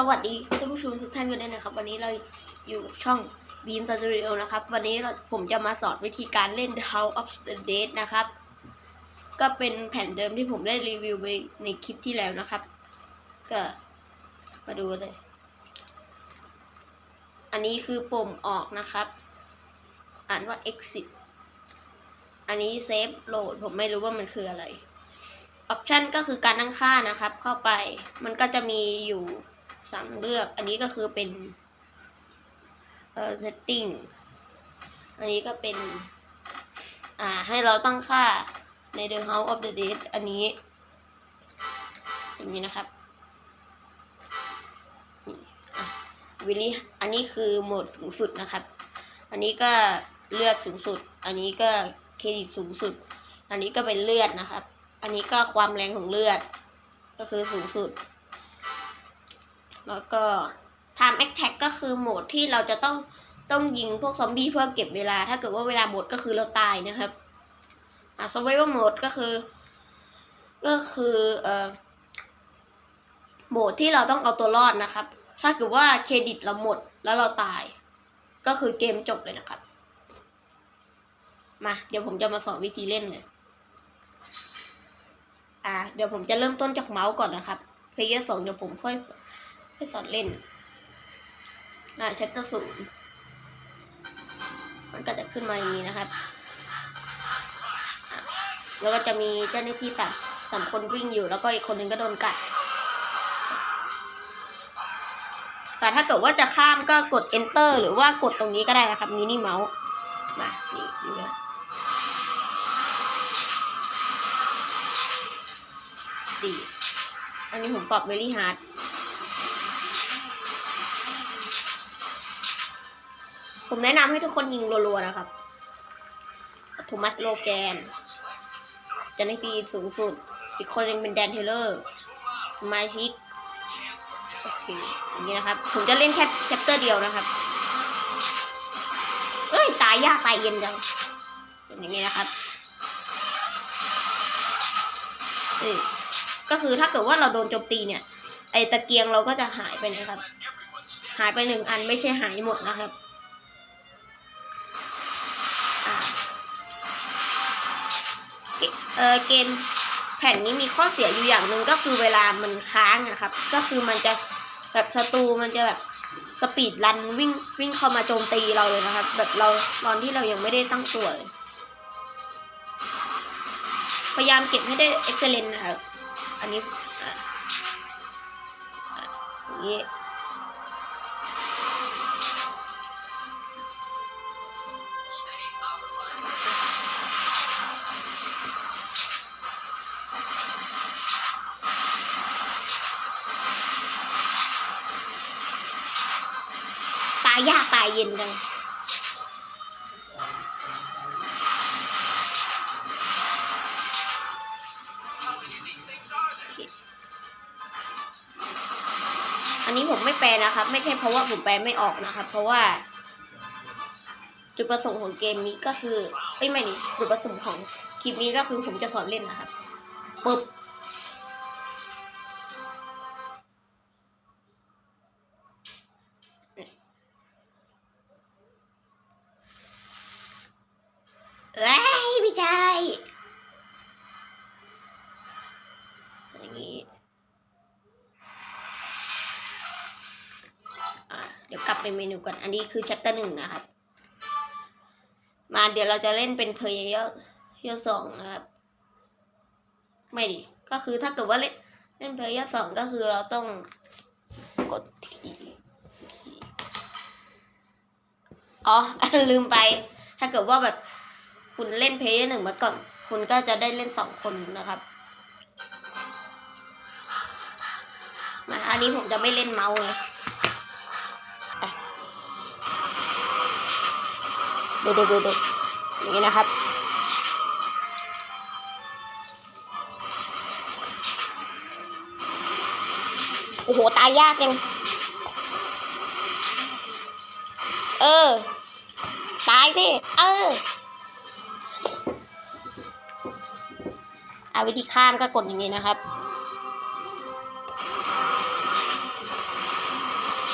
สวัสดีท่านผู้ชมทุกท่านกันด้วยนะครับ วันนี้เราอยู่กับช่อง Beam Studio นะครับ วันนี้เราผมจะมาสอนวิธีการเล่น House of the Dead นะครับ ก็เป็นแผ่นเดิมที่ผมได้รีวิวไปในคลิปที่แล้วนะครับ ก็มาดูเลย อันนี้คือปุ่มออกนะครับ อ่านว่า exit อันนี้ save load ผมไม่รู้ว่ามันคืออะไร ออปชันก็คือการตั้งค่านะครับ เข้าไปมันก็จะมีอยู่ สามเลือกอันนี้ก็คือเป็นเอ่อ setting อันนี้ก็เป็น อ่า ให้เราตั้งค่าใน the house of the dead อันนี้ อย่างนี้นะครับวิลลี่อันนี้คือโหมดสูงสุดนะครับ อันนี้ก็เลือดสูงสุด อันนี้ก็เครดิตสูงสุด อันนี้ก็เป็นเลือดนะครับ อันนี้ก็ความแรงของเลือด ก็คือสูงสุด แล้วก็ time attack ก็คือโหมดที่เราจะต้องต้องยิงพวกซอมบี้เพื่อเก็บเวลา ถ้าเกิดว่าเวลาหมดก็คือเราตายนะครับ อ่า survival mode ก็คือ ก็คือเอ่อโหมดที่เราต้องเอาตัวรอดนะครับ ถ้าเกิดว่าเครดิตเราหมดแล้วเราตาย ก็คือเกมจบเลยนะครับ มา เดี๋ยวผมจะมาสอนวิธีเล่นเลย อ่า เดี๋ยวผมจะเริ่มต้นจากเมาส์ก่อนนะครับ เพลเยอร์สองเดี๋ยวผมค่อย ค่อยสอนเล่น อ่า chapter ศูนย์มันก็จะขึ้นมาอย่างนี้นะครับอะแล้วก็จะมีเจ้าหน้าที่สามสามคนวิ่งอยู่แล้วก็อีกคนหนึ่งก็โดนกัด แต่ถ้าเกิดว่าจะข้ามก็กด enter หรือว่ากดตรงนี้ก็ได้นะครับมินิเมาส์ มา นี่ดูนะดี อันนี้ผมปรับ very hard ผมแนะนำให้ทุกคนยิงรัวๆนะครับโทมัสโลแกนจะในปีสูงสุด อีกคนนึงเป็นแดนเทเลอร์ มาชิกโอเคอย่างนี้นะครับ ผมจะเล่นแค่แชปเตอร์เดียวนะครับ เอ้ย ตายยากตายเย็นจังอย่างนี้นะครับเอ้ยก็คือถ้าเกิดว่าเราโดนโจมตีเนี่ย ไอตะเกียงเราก็จะหายไปนะครับ หายไปหนึ่งอันไม่ใช่หายหมดนะครับ เออเกมแผ่นนี้มีข้อเสียอยู่อย่างหนึ่งก็คือเวลามันค้างนะครับ ก็คือมันจะแบบศัตรูมันจะแบบสปีดรันวิ่งวิ่งเข้ามาโจมตีเราเลยนะครับ แบบเราตอนที่เรายังไม่ได้ตั้งตัวเลยพยายามเก็บให้ได้เอ็กเซเลนนะครับ อันนี้อะอะอย่างนี้ ยากตายเย็นจังอันนี้ผมไม่แปลนะครับ ไม่ใช่เพราะว่าผมแปลไม่ออกนะครับ เพราะว่า จุดประสงค์ของเกมนี้ก็คือเอ้ยไม่นี่จุดประสงค์ของคลิปนี้ก็คือผมจะสอนเล่นนะครับปึ๊บ เดี๋ยวกลับไปเมนูก่อน อันนี้คือ chapter หนึ่งนะครับ มาเดี๋ยวเราจะเล่นเป็นเพลเยอร์เยอร์สองนะครับ ไม่ดิก็คือถ้าเกิดว่าเล่นเล่นเพลเยอร์สองก็คือเราต้องกดทีอ๋อ ลืมไป ถ้าเกิดว่าแบบคุณเล่นเพลเยอร์หนึ่งมาก่อน คุณก็จะได้เล่นสองคนนะครับมาอันนี้ผมจะไม่เล่นเมาส์เลยดูดูดูดูอย่างนี้นะครับ โอ้โห ตายยากยัง เออ ตายสิ เออเอาวิธีข้ามก็กดอย่างนี้นะครับ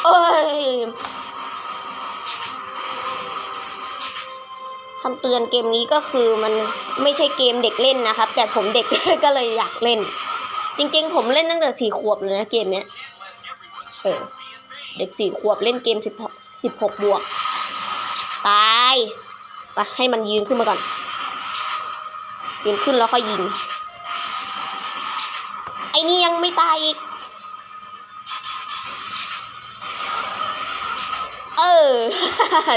เอ้ยคำเตือนเกมนี้ก็คือมันไม่ใช่เกมเด็กเล่นนะครับ แต่ผมเด็กก็เลยอยากเล่น จริงๆ ผมเล่นตั้งแต่สี่ขวบเลยนะเกมเนี้ยเออเด็กสี่ขวบเล่นเกมสิบสิบหกบวกตายไปให้มันยืนขึ้นมาก่อน ยืนขึ้นแล้วค่อยยิงไอ้นี่ยังไม่ตายอีก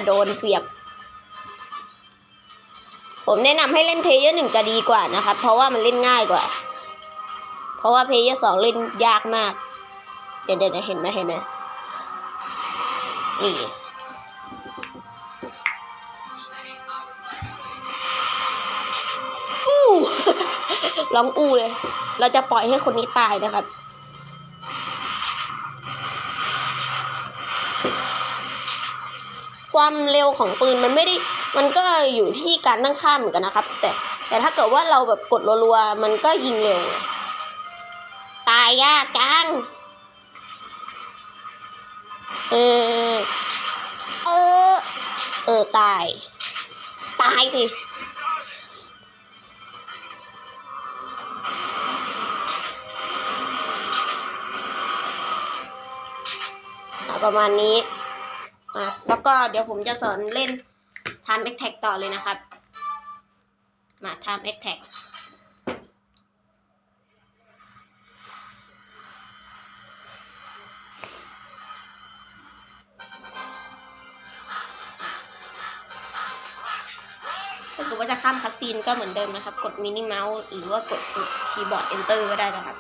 โดนเสียบ ผมแนะนำให้เล่นเพลเยอร์หนึ่งจะดีกว่านะครับ เพราะว่ามันเล่นง่ายกว่า เพราะว่าเพลเยอร์สองเล่นยากมาก เดี๋ยวเดี๋ยวเห็นไหมเห็นไหมนี่อู้ร้องอู้เลย เราจะปล่อยให้คนนี้ตายนะครับ ความเร็วของปืนมันไม่ได้ มันก็อยู่ที่การตั้งค่าเหมือนกันนะครับ แต่แต่ถ้าเกิดว่าเราแบบกดรัวๆมันก็ยิงเร็ว ตายยากจัง เออ เออ เออตาย ตายสิประมาณนี้ อะแล้วก็เดี๋ยวผมจะสอนเล่น Time a t t a c ต่อเลยนะครับ มา Time a t t a c ถ้าเกิดว่าจะข้ามคัสซีนก็เหมือนเดิมนะครับ กดมินิเมาส์หรือว่ากดคีย์บอร์ด Enter ก็ได้นะครับ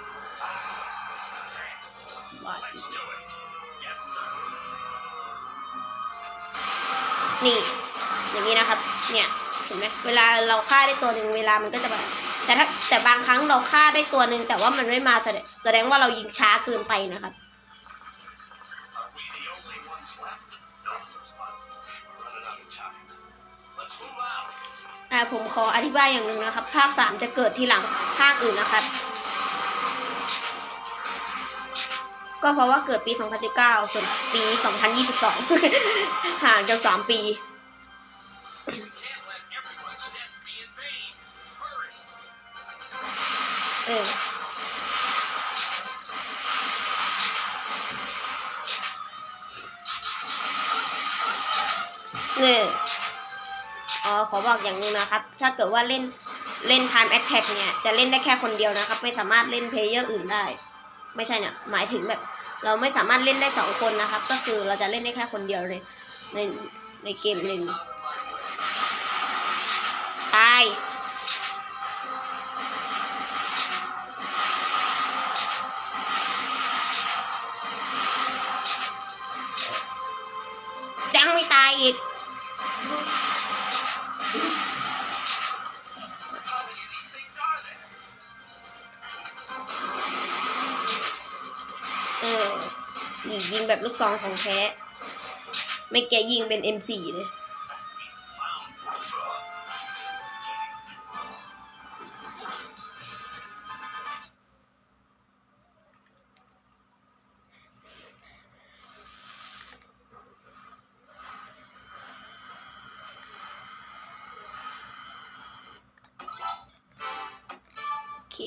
นี่ อย่างนี้นะครับ เนี่ยเห็นไหมเวลาเราฆ่าได้ตัวหนึ่งเวลามันก็จะแบบแต่ถ้าแต่บางครั้งเราฆ่าได้ตัวหนึ่งแต่ว่ามันไม่มาแสดงแสดงว่าเรายิงช้าเกินไปนะครับ Are we the only ones left? No, Firstbot. We're running out of time. Let's move out. อ่าผมขออธิบายอย่างหนึ่งนะครับ ภาคสามจะเกิดทีหลังภาคอื่นนะครับ ก็เพราะว่าเกิดปี 2019 ส่วนปี 2022 ห่างกันสามปี เออเนี่ยอ๋อขอบอกอย่างหนึงนะครับ ถ้าเกิดว่าเล่นเล่น Time Attack เนี่ย จะเล่นได้แค่คนเดียวนะครับ ไม่สามารถเล่นเพลเยอร์อื่นได้ ไม่ใช่เนี่ย หมายถึงแบบ เราไม่สามารถเล่นได้สองคนนะครับ ก็คือเราจะเล่นได้แค่คนเดียวเลย ในในเกมหนึ่งตาย ยิงแบบลูกซองของแท้ ไม่แกยิงเป็น M4 เลย We found the โอเค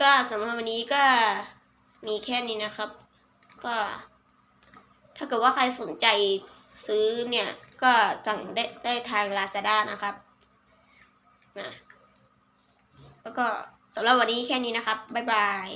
ก็สำหรับวันนี้ก็ มีแค่นี้นะครับ ก็ ถ้าเกิดว่าใครสนใจซื้อเนี่ย ก็สั่งได้ได้ทาง Lazada นะครับนะแล้วก็สำหรับวันนี้แค่นี้นะครับ บ๊ายบาย